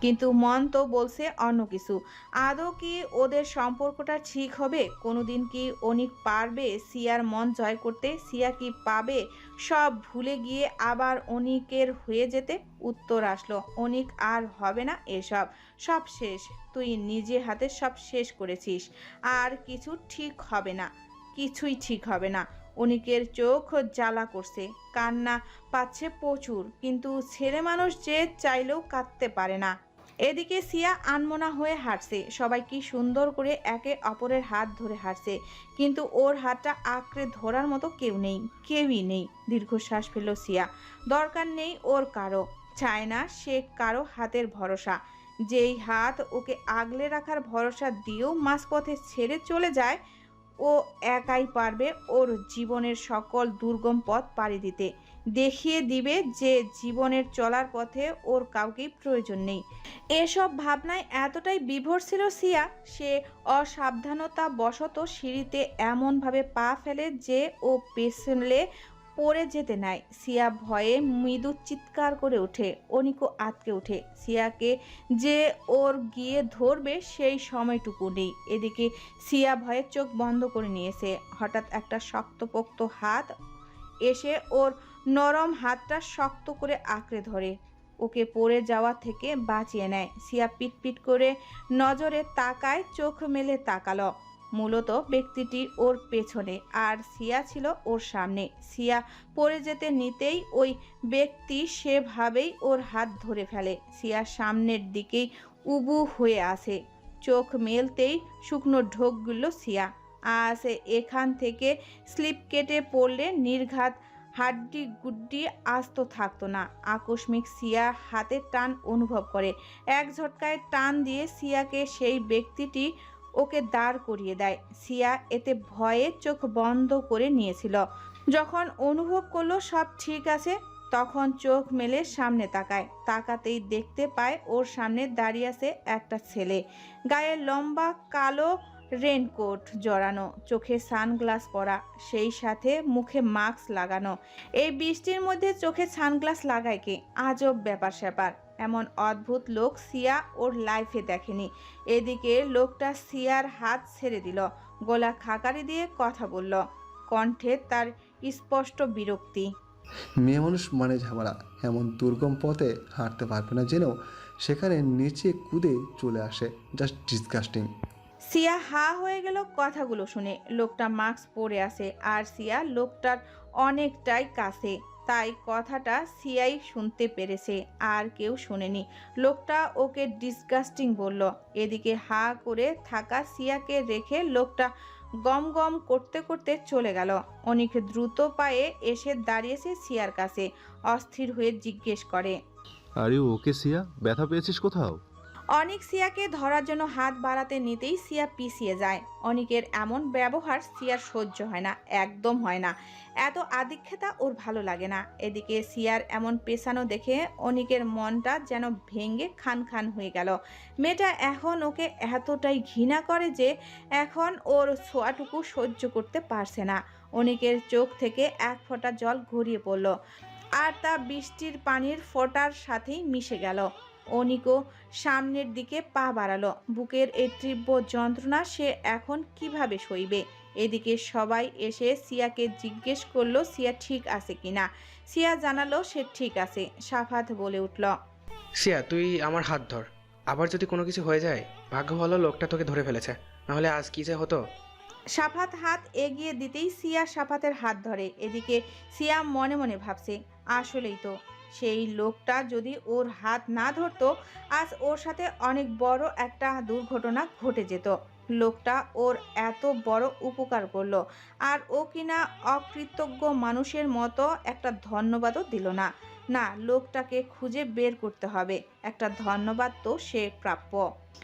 কিন্তু মন তো বলছে অন্য কিছু। আদৌ কি ওদের সম্পর্কটা ঠিক হবে? কোনোদিন কি অনিক পারবে সিয়ার মন জয় করতে? সিয়া কি পাবে সব ভুলে গিয়ে আবার অনিকের হয়ে যেতে? উত্তর আসলো, অনিক আর হবে না এসব। সব শেষ। তুই নিজে হাতে সব শেষ করেছিস। আর কিছু ঠিক হবে না। কিছুই ঠিক হবে না। অনিকের চোখ জ্বালা করছে, কান্না পাচ্ছে প্রচুর। কিন্তু ছেলে মানুষ যে চাইলেও কাঁদতে পারে না। এদিকে সিয়া আনমনা হয়ে হাঁটছে। সবাই কি সুন্দর করে একে অপরের হাত ধরে হাঁটছে। কিন্তু ওর হাতটা আঁকড়ে ধরার মতো কেউ নেই, কেউই নেই, দীর্ঘশ্বাস ফেলল সিয়া। দরকার নেই ওর কারও। চায় না সে কারও হাতের ভরসা। যেই হাত ওকে আগলে রাখার ভরসা দিয়েও মাঝপথে ছেড়ে চলে যায়, ও একাই পারবে ওর জীবনের সকল দুর্গম পথ পাড়ি দিতে। দেখিয়ে দিবে যে জীবনের চলার পথে ওর কাউকেই প্রয়োজন নেই। এসব ভাবনায় এতটাই বিভোর ছিল সিয়া, সে অসাবধানতা বশত সিঁড়িতে এমনভাবে পা ফেলে যে ও পেছলে পড়ে যেতে নেয় সিয়া ভয়ে মৃদু চিৎকার করে ওঠে, অনিকো আতকে ওঠে। সিয়াকে যে ওর গিয়ে ধরবে সেই সময়টুকু নেই। এদিকে সিয়া ভয়ে চোখ বন্ধ করে নিয়েছে। হঠাৎ একটা শক্তপোক্ত হাত এসে ওর নরম হাতটা শক্ত করে আঁকড়ে ধরে। ওকে পড়ে যাওয়া থেকে বাঁচিয়ে নেয়। সিয়া পিটপিট করে নজরে তাকায়, চোখ মেলে তাকালো। মূলত ব্যক্তিটি ওর পেছনে, আর সিয়া ছিল ওর সামনে। সিয়া পড়ে যেতে নিতেই ওই ব্যক্তি সেভাবেই ওর হাত ধরে ফেলে। সিয়া সামনের দিকেই উবু হয়ে আসে। চোখ মেলতেই শুকনো ঢোকগুলো সিয়া। আসে এখান থেকে স্লিপ কেটে পড়লে নির্ঘাত হাড্ডি গুড্ডি আস্ত থাকতো না। আকস্মিক সিয়া হাতের টান অনুভব করে। এক ঝটকায় টান দিয়ে সিয়াকে সেই ব্যক্তিটি ওকে দাঁড় করিয়ে দেয়। সিয়া এতে ভয়ে চোখ বন্ধ করে নিয়েছিল। যখন অনুভব করল সব ঠিক আছে, তখন চোখ মেলে সামনে তাকায়। তাকাতেই দেখতে পায় ওর সামনে দাঁড়িয়ে আছে একটা ছেলে। গায়ে লম্বা কালো রেনকোট জড়ানো, চোখে সানগ্লাস পরা, সেই সাথে মুখে মাস্ক লাগানো। এই বৃষ্টির মধ্যে চোখে সানগ্লাস লাগায় কে? আজব ব্যাপার স্যাপার এমন অদ্ভুত লোক সিয়া ওর লাইফে দেখেনি। এদিকে লোকটা সিয়ার হাত ছেড়ে দিল, গলা খাকারি দিয়ে কথা বলল। কণ্ঠে তার স্পষ্ট বিরক্তি। মেয়ে মানুষ মানে ঝামেলা। এমন দুর্গম পথে হাঁটতে পারবে না জেনেও সেখানে নিচে কুদে চলে আসে। Just disgusting. সিয়া হা হয়ে গেল কথাগুলো শুনে। লোকটা মাস্ক পরে আসে আর সিয়া লোকটার অনেকটাই কাছে। তাই কথাটা সিয়াই শুনতে পেরেছে, আর কেউ শুনেনি। লোকটা ওকে ডিসগাস্টিং বলল। এদিকে হা করে থাকা সিয়াকে রেখে লোকটা গম গম করতে করতে চলে গেল। অনেক দ্রুত পায়ে এসে দাঁড়িয়েছে সিয়ার কাছে। অস্থির হয়ে জিজ্ঞেস করে, আরে ওকে সিয়া, ব্যথা পেয়েছিস কোথাও? অনিক সিয়াকে ধরার জন্য হাত বাড়াতে নিতেই সিয়া পিছিয়ে যায়। অনিকের এমন ব্যবহার সিয়ার সহ্য হয় না, একদম হয় না। এত আদিক্ষেতা ওর ভালো লাগে না। এদিকে সিয়ার এমন পেছানো দেখে অনিকের মনটা যেন ভেঙে খান খান হয়ে গেল। মেয়েটা এখন ওকে এতটাই ঘৃণা করে যে এখন ওর ছোঁয়াটুকু সহ্য করতে পারছে না। অনিকের চোখ থেকে এক ফোঁটা জল গড়িয়ে পড়ল। আর তা বৃষ্টির পানির ফোঁটার সাথেই মিশে গেল। অনিকও সামনের দিকে পা বাড়ালো। বুকের এই তীব্র যন্ত্রণা সে এখন কীভাবে সইবে? এদিকে সবাই এসে সিয়াকে জিজ্ঞেস করল সিয়া ঠিক আছে কিনা? সিয়া জানালো সে ঠিক আছে। সাফাত বলে উঠল সিয়া তুই আমার হাত ধর। আবার যদি কোনো কিছু হয়ে যায় ভাগ্য ভালো লোকটা তোকে ধরে ফেলেছে। নাহলে আজ কি যে হতো? সাফাত হাত এগিয়ে দিতেই সিয়া সাফাতের হাত ধরে। এদিকে সিয়া মনে মনে ভাবছে আসলেই তো। সেই লোকটা যদি ওর হাত না ধরতো, আজ ওর সাথে অনেক বড় একটা দুর্ঘটনা ঘটে যেত। লোকটা ওর এত বড় উপকার করল, আর ও কিনা অকৃতজ্ঞ মানুষের মতো একটা ধন্যবাদও দিল না। না, লোকটাকে খুঁজে বের করতে হবে। একটা ধন্যবাদ তো সে প্রাপ্য।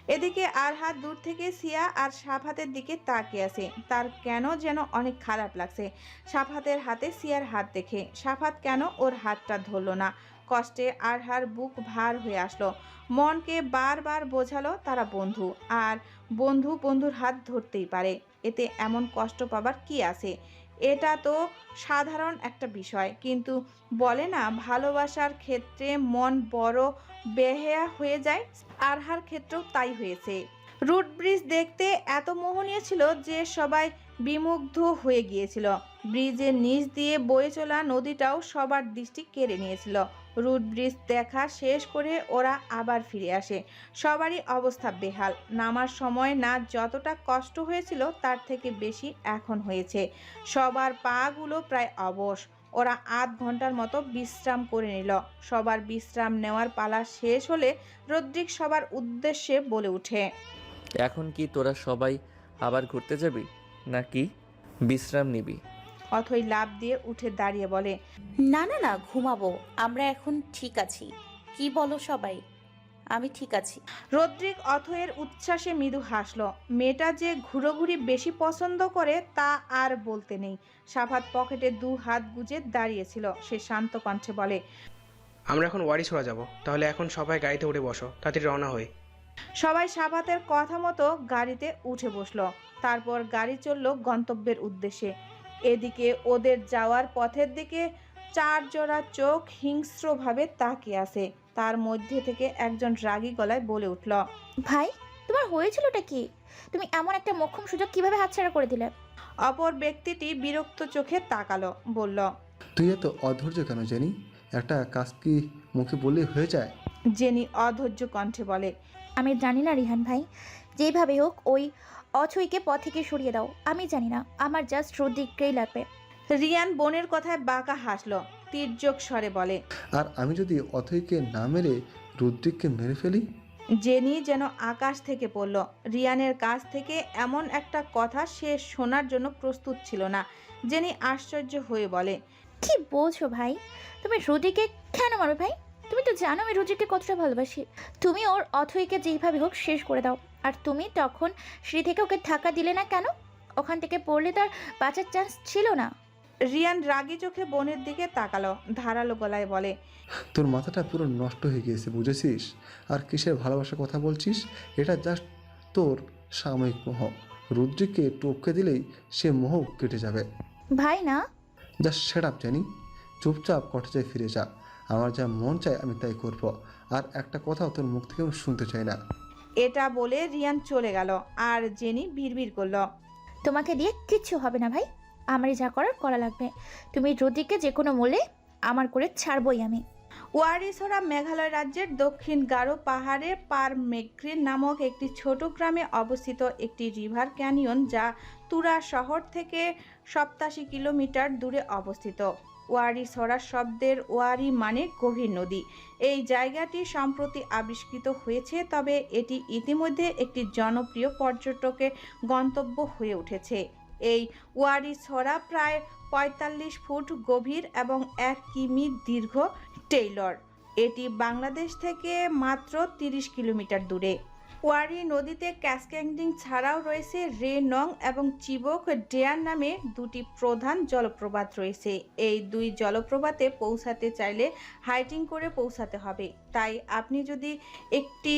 এদিকে আর হাত দূর থেকে সিয়া আর সাফাতের দিকে তাকিয়ে আছে। তার কেন যেন অনেক খারাপ লাগছে। সাফাতের হাতে সিয়ার হাত দেখে। সাফাত কেন ওর হাতটা ধরলো না? কষ্টে আরহার বুক ভার হয়ে আসলো। মনকে বারবার বোঝালো তারা বন্ধু। আর বন্ধু বন্ধুর হাত ধরতেই পারে। এতে এমন কষ্ট পাবার কি আছে? এটা তো সাধারণ একটা বিষয়। কিন্তু বলে না, ভালোবাসার ক্ষেত্রে মন বড় বেহেয়া হয়ে যায়, আরহার ক্ষেত্রেও তাই হয়েছে। রুট ব্রিজ দেখতে এত মোহনীয় ছিল যে সবাই বিমুগ্ধ হয়ে গিয়েছিল। ব্রিজের নিচ দিয়ে বয়ে চলা নদীটাও সবার দৃষ্টি কেড়ে নিয়েছিল। রুট ব্রিজ দেখা শেষ করে ওরা আবার ফিরে আসে। সবারই অবস্থা বেহাল। নামার সময় না যতটা কষ্ট হয়েছিল, তার থেকে বেশি এখন হয়েছে। সবার পাগুলো প্রায় অবশ। ওরা আধ ঘণ্টার মতো বিশ্রাম করে নিল। সবার বিশ্রাম নেওয়ার পালা শেষ হলে রদ্রিক সবার উদ্দেশ্যে বলে ওঠে, এখন কি তোরা সবাই আবার ঘুরতে যাবি? নাকি বিশ্রাম নিবি? অথই লাভ দিয়ে উঠে দাঁড়িয়ে বলে না না না ঘুমাবো। আমরা এখন ঠিক আছি। কি বলো সবাই? আমি ঠিক আছি। রদ্রিক অথয়ের উচ্ছ্বাসে মৃদু হাসল। মেয়েটা যে ঘুরোঘুরি বেশি পছন্দ করে তা আর বলতে নেই। সাফাত পকেটে দু হাত গুজে দাঁড়িয়েছিল। সে শান্ত কণ্ঠে বলে আমরা এখন ওয়ারি ছোড়া যাব। তাহলে এখন সবাই গাড়িতে উঠে বসো। তাড়াতাড়ি রওনা হই। সবাই সাফাতের কথা মতো গাড়িতে উঠে বসল। তারপর গাড়ি চলল গন্তব্যের উদ্দেশ্যে। এদিকে ওদের যাওয়ার পথের দিকে চার জোড়া চোখ হিংস্রভাবে তাকিয়ে আছে। তার মধ্যে থেকে একজন রাগী গলায় বলে উঠল ভাই তোমার হয়েছিলটা কি? তুমি এমন একটা মোক্ষম সুযোগ কীভাবে হাতছাড়া করে দিলে? অপর ব্যক্তিটি বিরক্ত চোখে তাকালো বলল তুই এত অধৈর্য কেন জানি? একটা কাজ কি মুখে বললেই হয়ে যায়? জেনি অধৈর্য কণ্ঠে বলে আমি জানি না রিহান ভাই। যেভাবে হোক ওই অছইকে পথ থেকে সরিয়ে দাও। আমি জানি না আমার জাস্ট রোদিককেই লাগবে। রিয়ান বোনের কথায় বাঁকা হাসলো তীর্যক স্বরে বলে। আর আমি যদি অথৈকে না মেরে রুদ্রিককে মেরে ফেলি? জেনি যেন আকাশ থেকে পড়ল। রিয়ানের কাছ থেকে এমন একটা কথা সে শোনার জন্য প্রস্তুত ছিল না। জেনি আশ্চর্য হয়ে বলে কি বলছো ভাই? তুমি রোদিকে কেন মারবে ভাই? তুমি তো জানো আমি রোজিকে কতটা ভালোবাসি। তুমি ওর অথইকে যেইভাবে হোক শেষ করে দাও। আর তুমি তখন শ্রী থেকে ওকে ধাক্কা দিলে না কেন? ওখান থেকে পড়লে তার বাঁচার চান্স ছিল না। রিয়ান রাগী চোখে বোনের দিকে তাকালো ধারালো গলায় বলে তোর মাথাটা পুরো নষ্ট হয়ে গিয়েছে বুঝেছিস? আর কিসের ভালোবাসার কথা বলছিস? এটা জাস্ট তোর সাময়িক মোহ। রুদ্রিককে টপকে দিলেই সে মোহ কেটে যাবে। ভাই না। জাস্ট সেট আপ জানি। চুপচাপ কটেজে ফিরে যা। আমার যা মন চায় আমি তাই করব। আর একটা কথাও তোর মুখ থেকে আমি শুনতে চাই না। এটা বলে রিয়ান চলে গেল আর জেনি বিড়বিড় করল। তোমাকে দিয়ে কিচ্ছু হবে না ভাই। আমারই যা করার করা লাগবে। তুমি রোদিকে যে কোনো মূল্যে আমার করে ছাড়বই আমি। ওয়ারিসোরা মেঘালয় রাজ্যের দক্ষিণ গারো পাহাড়ে পার মেগ্রিন নামক একটি ছোট গ্রামে অবস্থিত একটি রিভার ক্যানিয়ন যা তুরা শহর থেকে সপ্তাশি কিলোমিটার দূরে অবস্থিত। ওয়ারিসরা শব্দের ওয়ারি মানে গভীর নদী। এই জায়গাটি সম্প্রতি আবিষ্কৃত হয়েছে, তবে এটি ইতিমধ্যে একটি জনপ্রিয় পর্যটকের গন্তব্য হয়ে উঠেছে। এই ওয়ারিসরা প্রায় পঁয়তাল্লিশ ফুট গভীর এবং এক কিমি দীর্ঘ টেইলর। এটি বাংলাদেশ থেকে মাত্র তিরিশ কিলোমিটার দূরে। ওয়ারি নদীতে ক্যাসক্যাংডিং ছাড়াও রয়েছে রে নং এবং চিবক ডেয়ার নামে দুটি প্রধান জলপ্রপাত রয়েছে। এই দুই জলপ্রপাতে পৌঁছাতে চাইলে হাইটিং করে পৌঁছাতে হবে। তাই আপনি যদি একটি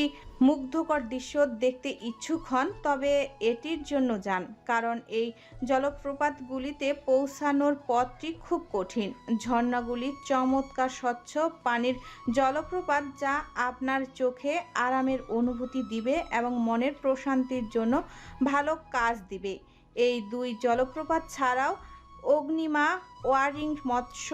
মুগ্ধকর দৃশ্য দেখতে ইচ্ছুক হন, তবে এটির জন্য যান, কারণ এই জলপ্রপাতগুলিতে পৌঁছানোর পথটি খুব কঠিন। ঝর্ণাগুলি চমৎকার স্বচ্ছ পানির জলপ্রপাত যা আপনার চোখে আরামের অনুভূতি দিবে এবং মনের প্রশান্তির জন্য ভালো কাজ দিবে। এই দুই জলপ্রপাত ছাড়াও অগ্নিমা ওয়ারিং মৎস্য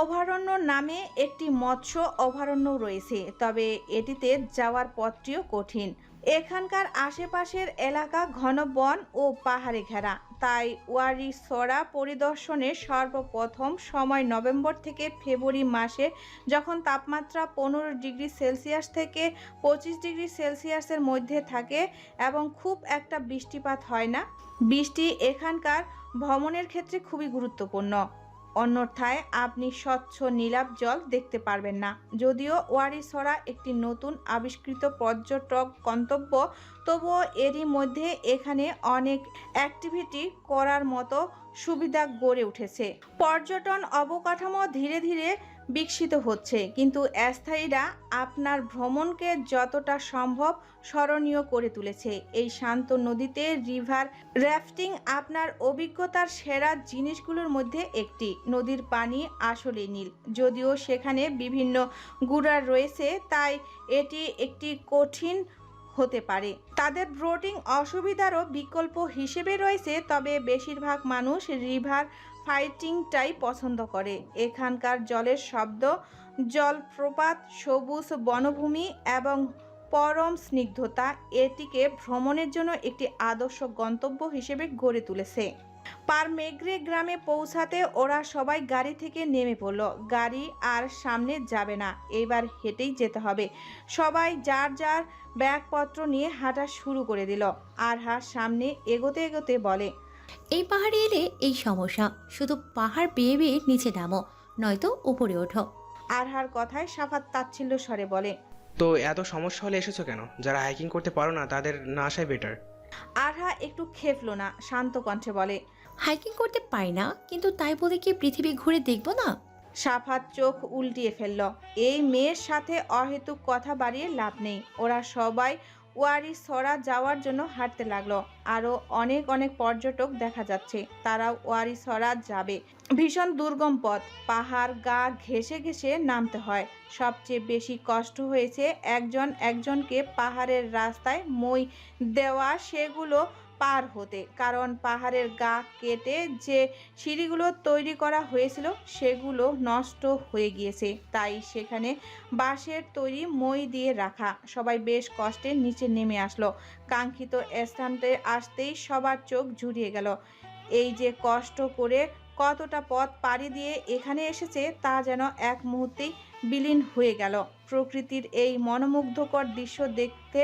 অভয়ারণ্য নামে একটি মৎস্য অভয়ারণ্য রয়েছে, তবে এটিতে যাওয়ার পথটিও কঠিন। এখানকার আশেপাশের এলাকা ঘন বন ও পাহাড়ে ঘেরা। তাই ওয়ারি সরা পরিদর্শনের সর্বপ্রথম সময় নভেম্বর থেকে ফেব্রুয়ারি মাসে যখন তাপমাত্রা পনেরো ডিগ্রি সেলসিয়াস থেকে পঁচিশ ডিগ্রি সেলসিয়াসের মধ্যে থাকে এবং খুব একটা বৃষ্টিপাত হয় না। বৃষ্টি এখানকার ভ্রমণের ক্ষেত্রে খুবই গুরুত্বপূর্ণ। অন্যথায় আপনি স্বচ্ছ নীলাভ জল দেখতে পারবেন না। যদিও ওয়ারিসরা একটি নতুন আবিষ্কৃত পর্যটক গন্তব্য, তবুও এরই মধ্যে এখানে অনেক অ্যাক্টিভিটি করার মতো সুবিধা গড়ে উঠেছে। পর্যটন অবকাঠামো ধীরে ধীরে বিকশিত হচ্ছে, কিন্তু অস্থায়ীরা আপনার ভ্রমণকে যতটা সম্ভব স্মরণীয় করে তুলেছে। এই শান্ত নদীতে রিভার র্যাফটিং আপনার অভিজ্ঞতার সেরা জিনিসগুলোর মধ্যে একটি। নদীর পানি আসলে নীল, যদিও সেখানে বিভিন্ন গুড়ার রয়েছে, তাই এটি একটি কঠিন হতে পারে। তাদের ব্রোটিং অসুবিধারও বিকল্প হিসেবে রয়েছে, তবে বেশিরভাগ মানুষ রিভার ফাইটিংটাই পছন্দ করে। এখানকার জলের শব্দ, জলপ্রপাত, সবুজ বনভূমি এবং পরম স্নিগ্ধতা এটিকে ভ্রমণের জন্য একটি আদর্শ গন্তব্য হিসেবে গড়ে তুলেছে। পারমেগ্রে গ্রামে পৌঁছাতে ওরা সবাই গাড়ি থেকে নেমে পড়ল। গাড়ি আর সামনে যাবে না, এবার হেঁটেই যেতে হবে। সবাই যার যার ব্যাগপত্র নিয়ে হাঁটা শুরু করে দিল। আর হার সামনে এগোতে এগোতে বলে এই পাহাড়ে এলে এই সমস্যা। শুধু পাহাড় বেয়ে বেয়ে নিচে নামো নয়তো উপরে ওঠো। আরহার কথায় সাফাত তাচ্ছিল্য স্বরে বলে তো এত সমস্যা হলে এসেছ কেন? যারা হাইকিং করতে পারো না তাদের না আসাই বেটার আরহা একটু খেপল না শান্ত কণ্ঠে বলে হাইকিং করতে পারি না কিন্তু তাই বলে কি পৃথিবী ঘুরে দেখব না? সাফাত চোখ উল্টিয়ে ফেলল এই মেয়ের সাথে অহেতুক কথা বাড়িয়ে লাভ নেই। ওরা সবাই ওয়ারি সরা যাওয়ার জন্য হাঁটতে লাগল। আরও অনেক অনেক পর্যটক দেখা যাচ্ছে। তারা ওয়ারি সরা যাবে। ভীষণ দুর্গম পথ। পাহাড় গা ঘেসে ঘেসে নামতে হয়। সবচেয়ে বেশি কষ্ট হয়েছে একজন একজনকে পাহাড়ের রাস্তায় মই দেওয়া। সেগুলো পার হতে। কারণ পাহাড়ের গা কেটে যে সিঁড়িগুলো তৈরি করা হয়েছিল, সেগুলো নষ্ট হয়ে গিয়েছে। তাই সেখানে বাঁশের তৈরি মই দিয়ে রাখা। সবাই বেশ কষ্টে নিচে নেমে আসলো। কাঙ্ক্ষিত স্থানতে আসতেই সবার চোখ জুড়িয়ে গেল। এই যে কষ্ট করে কতটা পথ পাড়ি দিয়ে এখানে এসেছে তা যেন এক মুহূর্তেই বিলীন হয়ে গেল। প্রকৃতির এই মনোমুগ্ধকর দৃশ্য দেখতে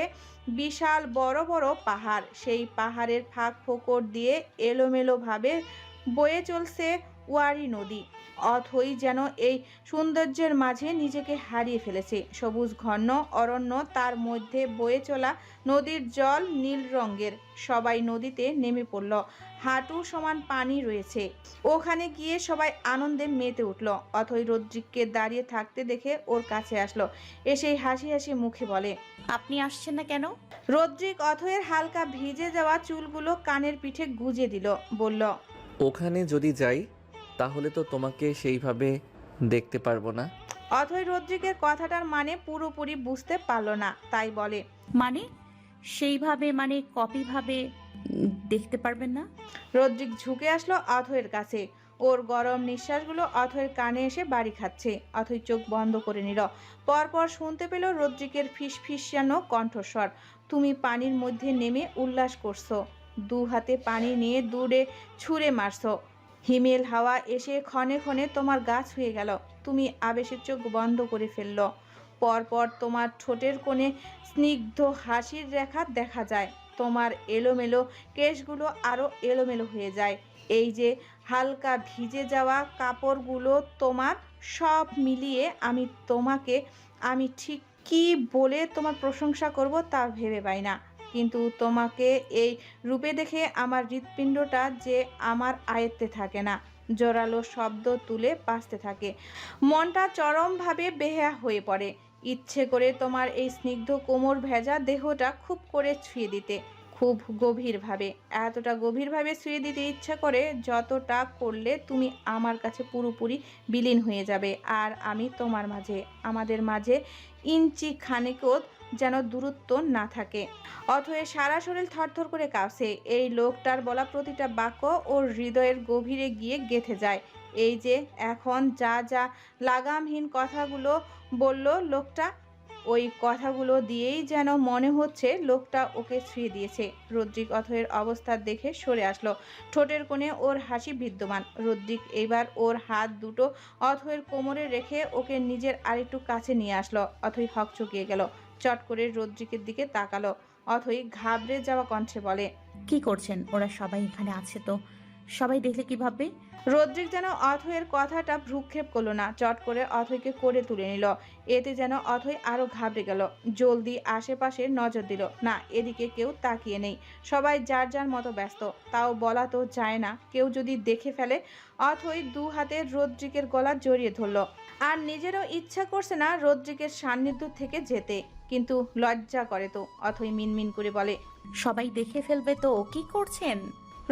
বিশাল বড় বড় পাহাড়। সেই পাহাড়ের ফাঁক ফোকর দিয়ে এলোমেলোভাবে বয়ে চলছে ওয়ারি নদী। অথই যেন এই সৌন্দর্যের মাঝে নিজেকে হারিয়ে ফেলেছে। সবুজ ঘন অরণ্য তার মধ্যে বয়ে চলা নদীর জল নীল রঙের। সবাই নদীতে নেমে পড়ল। হাঁটু সমান পানি রয়েছে। ওখানে গিয়ে সবাই আনন্দে মেতে উঠল। অথই রদ্রিককে দাঁড়িয়ে থাকতে দেখে ওর কাছে আসলো। এসেই হাসি হাসি মুখে বলে আপনি আসছেন না কেন? রদ্রিক অথয়ের হালকা ভিজে যাওয়া চুলগুলো কানের পিঠে গুজে দিল। বলল ওখানে যদি যাই তাহলে তো তোমাকে সেইভাবে দেখতে পারব না। অথই রদ্রিকের কথাটার মানে পুরোপুরি বুঝতে পারল না তাই বলে মানে? সেইভাবে মানে কপিভাবে দেখতে পারবেন না? রদ্রিক ঝুঁকে আসলো অথয়ের কাছে। ওর গরম নিঃশ্বাসগুলো অথয়ের কানে এসে বাড়ি খাচ্ছে। অথই চোখ বন্ধ করে নিল। পরপর শুনতে পেল রদ্রিকের ফিস ফিসানো কণ্ঠস্বর। তুমি পানির মধ্যে নেমে উল্লাস করছ। দু হাতে পানি নিয়ে দূরে ছুঁড়ে মারছো। হিমেল হাওয়া এসে ক্ষণে ক্ষণে তোমার গা ছুঁয়ে গেল। তুমি আবেশের চোখ বন্ধ করে ফেলল। পরপর তোমার ঠোঁটের কোণে স্নিগ্ধ হাসির রেখা দেখা যায়। তোমার এলোমেলো কেশগুলো আরও এলোমেলো হয়ে যায়। এই যে হালকা ভিজে যাওয়া কাপড়গুলো তোমার, সব মিলিয়ে আমি তোমাকে, আমি ঠিক কি বলে তোমার প্রশংসা করব তা ভেবে পাই না। কিন্তু তোমাকে এই রূপে দেখে আমার হৃৎপিণ্ডটা যে আমার আয়ত্তে থাকে না, জোরালো শব্দ তুলে বাঁচতে থাকে। মনটা চরমভাবে বেহা হয়ে পড়ে। ইচ্ছে করে তোমার এই স্নিগ্ধ কোমর ভেজা দেহটা খুব করে ছুঁয়ে দিতে, খুব গভীরভাবে। এতটা গভীরভাবে ছুঁয়ে দিতে ইচ্ছা করে যতটা করলে তুমি আমার কাছে পুরোপুরি বিলীন হয়ে যাবে। আর আমি তোমার মাঝে, আমাদের মাঝে ইঞ্চি খানেকও যেন দূরত্ব না থাকে। অথয়ে সারা শরীর থরথর করে কাঁপছে। এই লোকটার বলা প্রতিটা বাক্য ওর হৃদয়ের গভীরে গিয়ে গেথে যায়। এই যে এখন যা যা লাগামহীন কথাগুলো বলল লোকটা, ওই কথাগুলো দিয়েই যেন মনে হচ্ছে লোকটা ওকে ছুঁয়ে দিয়েছে। রদ্রিক অথয়ের অবস্থা দেখে সরে আসলো। ঠোঁটের কোণে ওর হাসি বিদ্যমান। রদ্রিক এবার ওর হাত দুটো অথয়ের কোমরে রেখে ওকে নিজের আরেকটু কাছে নিয়ে আসলো। অথই হক চকিয়ে গেল। চট করে রদ্রিকের দিকে তাকালো অথই ঘাবড়ে যাওয়া কণ্ঠে বলে কি করছেন? ওরা সবাই এখানে আছে তো। সবাই দেখলে কি ভাববে? রদ্রিক যেন অথয়ের কথাটা ভ্রুক্ষেপ করল না চট করে অথয়কে করে তুলে নিল। এতে যেন অথয় আরও ঘাবড়ে গেল। জলদি আশেপাশে নজর দিল না এদিকে কেউ তাকিয়ে নেই। সবাই যার যার মতো ব্যস্ত। তাও বলা তো যায় না কেউ যদি দেখে ফেলে। অথই দু হাতে রদ্রিকের গলা জড়িয়ে ধরলো। আর নিজেরও ইচ্ছা করছে না রদ্রিকের সান্নিধ্য থেকে যেতে। কিন্তু লজ্জা করে তো অথই মিনমিন করে বলে সবাই দেখে ফেলবে তো কি করছেন?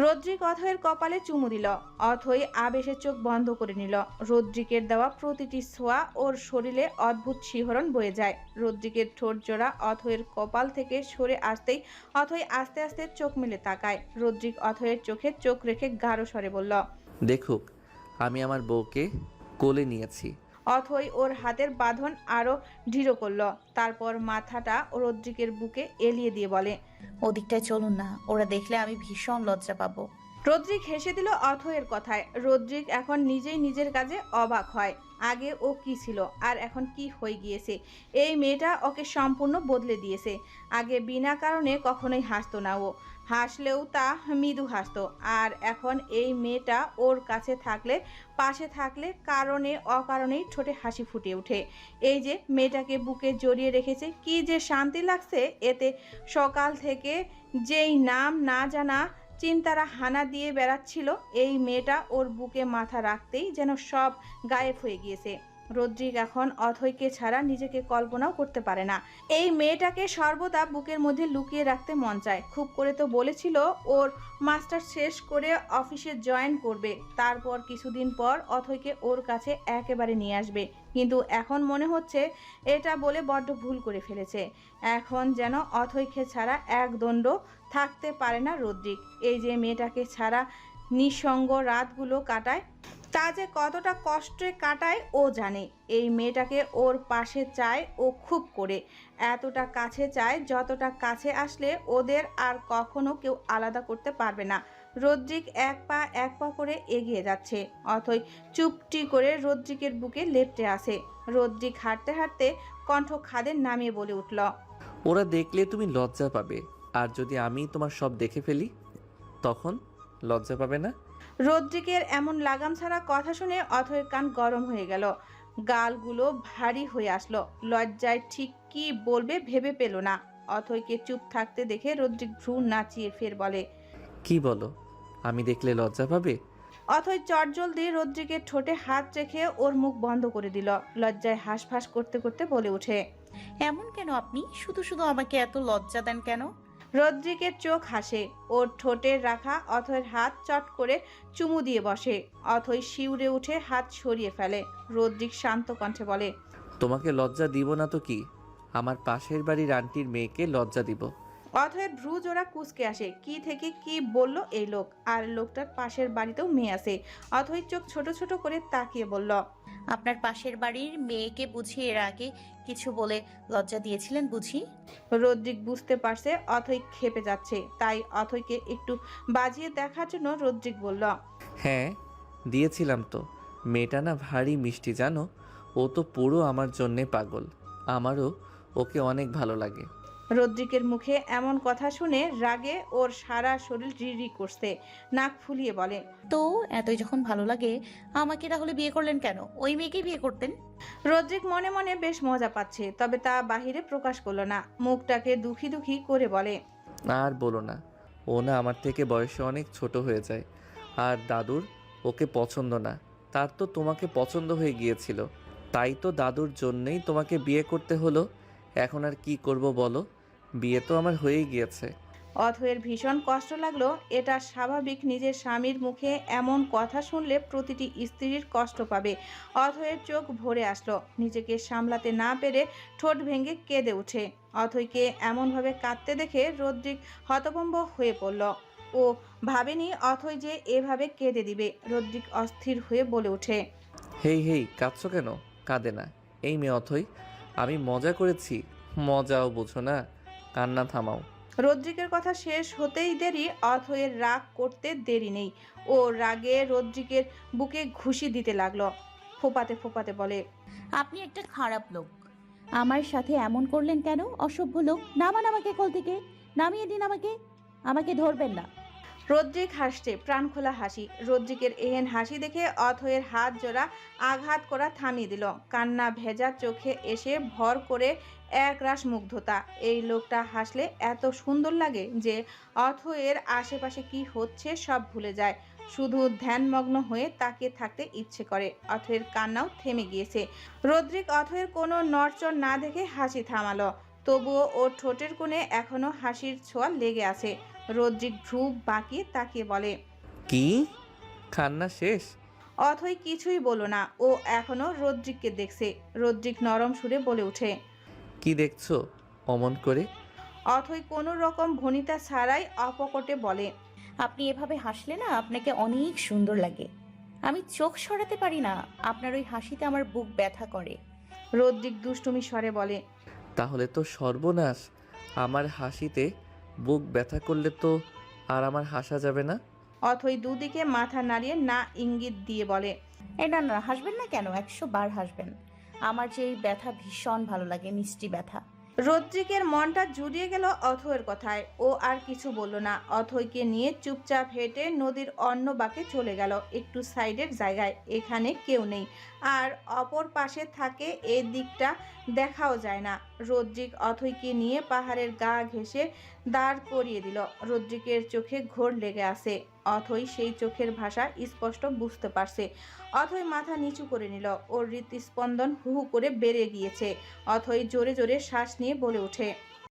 রদ্রিক অথয়ের কপালে চুমু দিল অথই আবেশে চোখ বন্ধ করে নিল। রদ্রিকের দেওয়া প্রতিটি ছোঁয়া ওর শরীরে অদ্ভুত শিহরণ বয়ে যায়। রদ্রিকের ঠোঁট জোড়া অথয়ের কপাল থেকে সরে আসতেই অথই আস্তে আস্তে চোখ মেলে তাকায়। রদ্রিক অথয়ের চোখে চোখ রেখে গাঢ় স্বরে বলল দেখুক আমি আমার বউকে কোলে নিয়েছি। অথই ওর হাতের বাঁধন আরও দৃঢ় করল। তারপর মাথাটা রদ্রিকের বুকে এলিয়ে দিয়ে বলে ওদিকটায় চলুন না ওরা দেখলে আমি ভীষণ লজ্জা পাবো। রদ্রিক হেসে দিল অথয়ের কথায়। রদ্রিক এখন নিজেই নিজের কাজে অবাক হয়। আগে ও কি ছিল আর এখন কি হয়ে গিয়েছে? এই মেয়েটা ওকে সম্পূর্ণ বদলে দিয়েছে। আগে বিনা কারণে কখনোই হাসতো না ও। হাসলেও তা মৃদু হাসতো। আর এখন এই মেয়েটা ওর কাছে থাকলে, পাশে থাকলে কারণে অকারণেই ঠোঁটে হাসি ফুটে ওঠে। এই যে মেয়েটাকে বুকে জড়িয়ে রেখেছে, কি যে শান্তি লাগছে! এতে সকাল থেকে যেই নাম না জানা চিন্তারা হানা দিয়ে বেড়াচ্ছিল, এই মেয়েটা ওর বুকে মাথা রাখতেই যেন সব গায়েব হয়ে গিয়েছে। রদ্রিক এখন অথৈকে ছাড়া নিজেকে কল্পনাও করতে পারে না। এই মেয়েটাকে সর্বদা বুকের মধ্যে লুকিয়ে রাখতে মন চায়। খুব করে তো বলেছিল, ওর মাস্টার শেষ করে অফিসে জয়েন করবে। তারপর কিছুদিন পর অথৈকে ওর কাছে একেবারে নিয়ে আসবে। কিন্তু এখন মনে হচ্ছে এটা বলে বড্ড ভুল করে ফেলেছে। এখন যেন অথৈকে ছাড়া এক দণ্ড থাকতে পারে না রদ্রিক। এই যে মেয়েটাকে ছাড়া নিঃসঙ্গ রাতগুলো কাটায় তা যে কতটা কষ্টে কাটায় ও জানে। এই মেয়েটাকে ওর পাশে চায় ও খুব করে। এতটা কাছে চায়, যতটা কাছে আসলে ওদের আর কখনো কেউ আলাদা করতে পারবে না। রদ্রিক এক পা এক পা করে এগিয়ে যাচ্ছে, অথই চুপটি করে রদ্রিকের বুকে লেপটে আসে রদ্রিক হাঁটতে হাঁটতে কণ্ঠ খাদের নামিয়ে বলে উঠল, ওরা দেখলে তুমি লজ্জা পাবে। আর যদি আমি তোমার সব দেখে ফেলি, তখন লজ্জা পাবে না? রদ্রিকের এমন লাগাম ছাড়া কথা শুনে অথয়ের কান গরম হয়ে গেল। গালগুলো ভারী হয়ে আসলো। লজ্জায় ঠিক কি বলবে ভেবে পেল না। অথয়কে চুপ থাকতে দেখে রদ্রিক ভ্রু নাচিয়ে ফের বলে কি বলো? আমি দেখলে লজ্জা পাবে? অথয় চটজলদি রদ্রিকের ঠোঁটে হাত রেখে ওর মুখ বন্ধ করে দিল। লজ্জায় হাঁসফাঁস করতে করতে বলে ওঠে এমন কেন আপনি? শুধু শুধু আমাকে এত লজ্জা দেন কেন? রদ্রিকের চোখ হাসে। ওর ঠোঁটের রাখা অথয়ের হাত চট করে চুমু দিয়ে বসে। অথই শিউরে উঠে হাত সরিয়ে ফেলে। রদ্রিক শান্ত কণ্ঠে বলে, তোমাকে লজ্জা দিব না তো কি? আমার পাশের বাড়ির আন্টির মেয়েকে লজ্জা দিব। অথয়ের ভ্রু জোড়া কুচকে আসে। কি থেকে কি বলল এই লোক? আর লোকটার পাশের বাড়িতেও মেয়ে আছে। অথই চোখ ছোট ছোট করে তাকিয়ে বলল আপনার পাশের বাড়ির মেয়েকে বুঝি এর আগে কিছু বলে লজ্জা দিয়েছিলেন বুঝি? রদ্রিক বুঝতে পারছে অথই খেপে যাচ্ছে। তাই অথইকে একটু বাজিয়ে দেখার জন্য রদ্রিক বলল হ্যাঁ দিয়েছিলাম তো। মেয়েটা না ভারী মিষ্টি জানো? ও তো পুরো আমার জন্যে পাগল। আমারও ওকে অনেক ভালো লাগে। রদ্রিকের মুখে এমন কথা শুনে রাগে ওর সারা শরীর রিরি করছে নাক ফুলিয়ে বলে। তো এতই যখন ভালো লাগে আমাকে তাহলে বিয়ে করলেন কেন? ওই মেয়েকেই বিয়ে করতেন? রদ্রিক মনে মনে বেশ মজা পাচ্ছে তবে তা বাহিরে প্রকাশ করল না মুখটাকে দুঃখী দুঃখী করে বলে। আর বলো না ও না আমার থেকে বয়সে অনেক ছোট হয়ে যায় আর দাদুর ওকে পছন্দ না তার তো তোমাকে পছন্দ হয়ে গিয়েছিল তাই তো দাদুর জন্যেই তোমাকে বিয়ে করতে হলো এখন আর কি করব বলো? বিয়ে তো আমার হয়েই গিয়েছে। অথয়ের ভীষণ কষ্ট লাগল এটা স্বাভাবিক নিজের স্বামীর মুখে এমন কথা শুনলে প্রতিটি স্ত্রীর কষ্ট পাবে। অথয়ের চোখ ভরে আসলো নিজেকে সামলাতে না পেরে ঠোঁট ভেঙে কেঁদে ওঠে। অথয়কে এমনভাবে কাঁদতে দেখে রদ্রিক হতভম্ব হয়ে পড়ল। ও ভাবেনি অথয় যে এভাবে কেঁদে দিবে রদ্রিক অস্থির হয়ে বলে ওঠে। হেই হেই কাঁদছো কেন? কাঁদে না। এই মেয়ে অথই আমি মজা করেছি। মজাও বোঝো না। কান্না থামাও। রদ্রিকের কথা শেষ হতেই দেরি অথয়ের রাগ করতে দেরি নেই। ও রাগে রদ্রিকের বুকে ঘুষি দিতে লাগল। ফোপাতে ফোপাতে বলে আপনি একটা খারাপ লোক। আমার সাথে এমন করলেন কেন? অসভ্য লোক। নামান আমাকে কোল থেকে। নামিয়ে দিন আমাকে। আমাকে ধরবেন না। রদ্রিক হাসছে প্রাণখোলা হাসি। রদ্রিকের এহেন হাসি দেখে অথয়ের হাত জোড়া আঘাত করা থামিয়ে দিল। কান্না ভেজা চোখে এসে ভর করে একরাশ মুগ্ধতা এই লোকটা হাসলে এত সুন্দর লাগে যে অথয়ের আশেপাশে কি হচ্ছে সব ভুলে যায়। শুধু ধ্যানমগ্ন হয়ে তাকিয়ে থাকতে ইচ্ছে করে। অথয়ের কান্নাও থেমে গিয়েছে। রদ্রিক অথয়ের কোনো নড়চড় না দেখে হাসি থামালো। তবুও ওর ঠোঁটের কোণে এখনও হাসির ছোঁয়া লেগে আছে। রদ্রিক ভ্রু বাঁকিয়ে তাকিয়ে বলে কি? খান্না শেষ? অথই কিছুই বলো না। ও এখনও রদ্রিককে দেখছে। রদ্রিক নরম সুরে বলে ওঠে কি দেখছ? অমন করে। অথই কোনো রকম ভনিতা ছাড়াই অপকটে বলে আপনি এভাবে হাসলে না আপনাকে অনেক সুন্দর লাগে। আমি চোখ সরাতে পারি না আপনার ওই হাসিতে আমার বুক ব্যথা করে। রদ্রিক দুষ্টুমি স্বরে বলে তাহলে তো সর্বনাশ। আমার হাসিতে বুক ব্যথা করলে তো আর আমার হাসা যাবে না? অথই দুদিকে মাথা নাড়িয়ে না ইঙ্গিত দিয়ে বলে এই না না হাসবেন না কেন? একশো বার হাসবেন। আমার যে এই ব্যথা ভীষণ ভালো লাগে, মিষ্টি ব্যথা। রদ্রিকের মনটা জুড়িয়ে গেল অথয়ের কথায়। ও আর কিছু বলল না। অথয়কে নিয়ে চুপচাপ হেঁটে নদীর অন্য বাঁকে চলে গেল। একটু সাইডের জায়গায়। এখানে কেউ নেই। আর অপর পাশে থাকে এই দিকটা। দেখাও যায় না। রদ্রিক অথয়কে নিয়ে পাহাড়ের গা ঘেঁষে দাঁড় করিয়ে দিল। রদ্রিকের চোখে ঘোর লেগে আসে অথই সেই চোখের ভাষা স্পষ্ট বুঝতে পারছে। অথই মাথা নিচু করে নিল। ওর হৃৎস্পন্দন হু হু করে বেড়ে গিয়েছে। অথই জোরে জোরে শ্বাস নিয়ে বলে ওঠে।